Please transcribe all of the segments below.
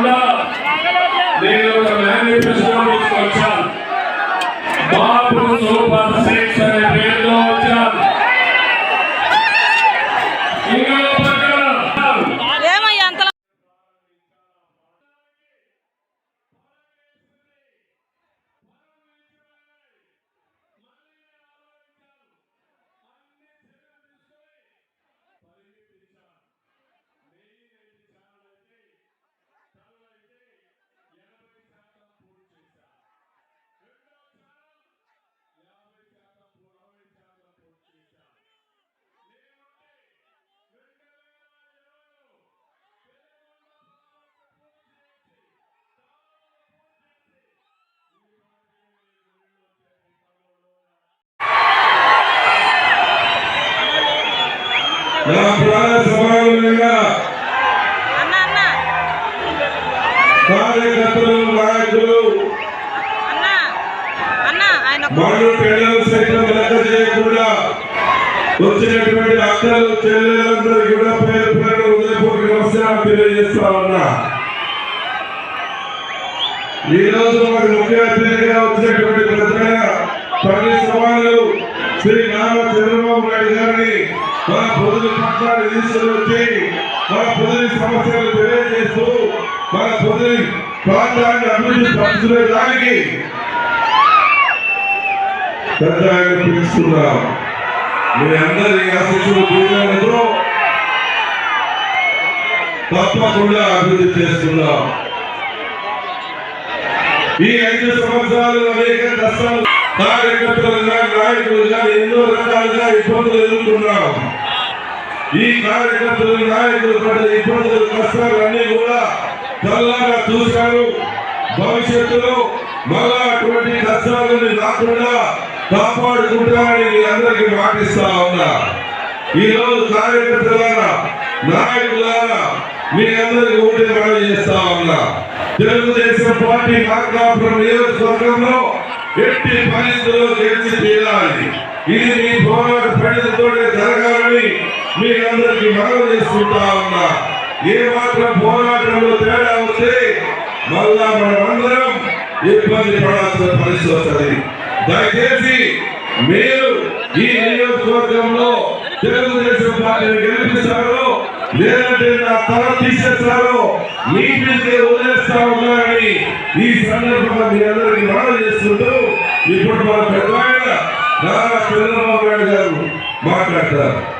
కాకుండా నేను ఒక మేనిఫెస్టో నా ప్రాణ సమానంగా కార్యకర్తలు నాయకులు మను పిల్లలు సైతం లెక్క చేయకుండా వచ్చినటువంటి అక్కలు చెల్లెలందరికీ కూడా పేరు పేరు ఉదయపూర్వక నమస్కారం తెలియజేస్తా ఉన్నా. ఈ రోజు మనకు ముఖ్య అతిథిగా వచ్చినటువంటి పెద్దగా పల్లి సవాళ్ళు శ్రీ నారా చంద్రబాబు నాయుడు గారిని మన పొదులు పట్టాన్ని తీసుకుని మన పొదులు సమస్యలు తెలియజేస్తూ మన పొదులు ప్రాంతాన్ని అభివృద్ధి పరచుకునే దానికి పెద్ద ఆయన పిలుస్తున్నాం. మీ అందరి ఆశిస్సులు దీవెనలతో తప్పకుండా అభివృద్ధి చేస్తున్నాం. ఈ ఐదు సంవత్సరాలు అనేక కష్టాలు కార్యకర్తలుగా నాయకులుగా ఎన్నో రకాలుగా ఇబ్బందులు ఎదుర్కొన్నాం ఈ కార్యకర్తలు నాయకులు పడ్డ ఇబ్బందులు కష్టాలు అన్ని కూడా తెల్లగా చూశారు. భవిష్యత్తులో మళ్ళా అటువంటి కష్టాలని రాకుండా కాపాడుకుంటామని మీ అందరికీ మాటిస్తా ఉన్నా. ఈ రోజు కార్యకర్తలారా నాయకులారా మీ అందరికీ ఒకటి మనం చేస్తా ఉన్నా. తెలుగుదేశం పార్టీ నాగలాపురం నియోజకవర్గంలో ఎట్టి పరిస్థితుల్లో గెలిచి తీరాలి. ఇది మీ పోరాట ప్రజలతోనే జరగాలని మీ మనవి చేసుకుంటా ఉన్నా. ఏ మాత్రం పోరాటంలో తేడా వస్తే మళ్ళా మనమందరం ఇబ్బంది పడాల్సిన పరిస్థితి వస్తుంది. దయచేసి మీరు ఈ నియోజకవర్గంలో తెలుగుదేశం పార్టీని గెలిపిస్తారు లేదంటే నా తల తీసేస్తారు మీ మీదే వదిలేస్తా ఉన్నారని ఈ సందర్భంగా మీ అందరికీ మనవి చేసుకుంటూ ఇప్పుడు మన పెద్ద నారా చంద్రబాబు నాయుడు గారు మాట్లాడతారు.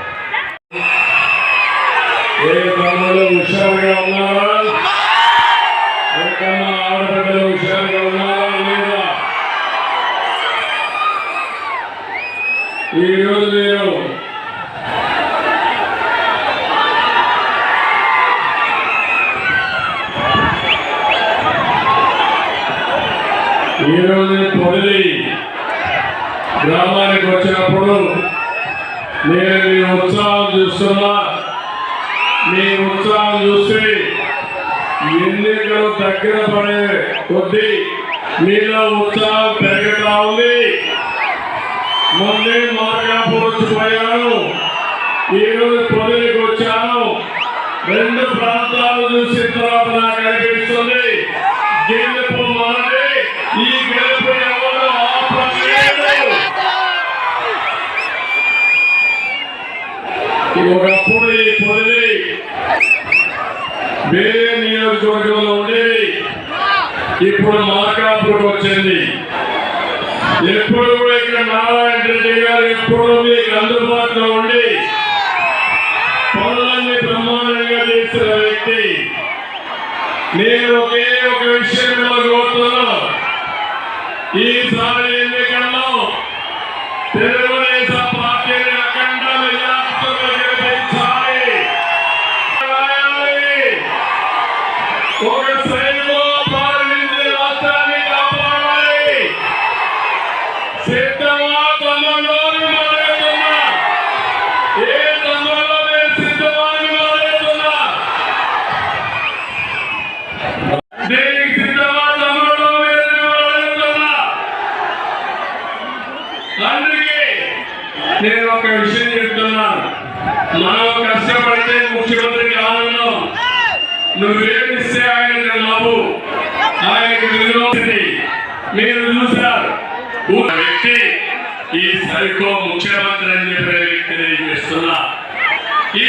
ఈరోజు పొదిలి గ్రామానికి వచ్చినప్పుడు నేను మీ ఉత్సాహం చూస్తున్నా. మీ ఉత్సాహం చూసి ఎన్నికలు దగ్గర పడే కొద్దీ మీలో ఉత్సాహం పెరగటా ఉంది. మొన్నే మార్గాపూర్ వచ్చిపోయాను ఈరోజు పొదిలికి వచ్చాను. రెండు ప్రాంతాలు చూసిన తర్వాత నాకు అనిపిస్తుంది. ఒకప్పుడు ఈ పొదిలి వేరే నియోజకవర్గంలో ఉండేది ఇప్పుడు మార్కాపురకు వచ్చింది. ఎప్పుడు కూడా ఇక్కడ నారాయణ రెడ్డి గారు ఎప్పుడు మీకు అందుబాటులో ఉండి పనులన్నీ బ్రహ్మాండంగా చేసిన వ్యక్తి. నేను ఒకే ఒక విషయం కోరుతున్నా ఈసారి ఎన్నికల్లో తెలుగు నేను ఒక విషయం చెప్తున్నాను మనం కష్టపడితే ముఖ్యమంత్రికి ఆనందం నువ్వేమిస్తే ఆయన నవ్వు. ఆయన విలువది మీరు చూశారు. వ్యక్తి ఈ సరికో ముఖ్యమంత్రి అని చెప్పే వ్యక్తి నేను చేస్తున్నా. ఈ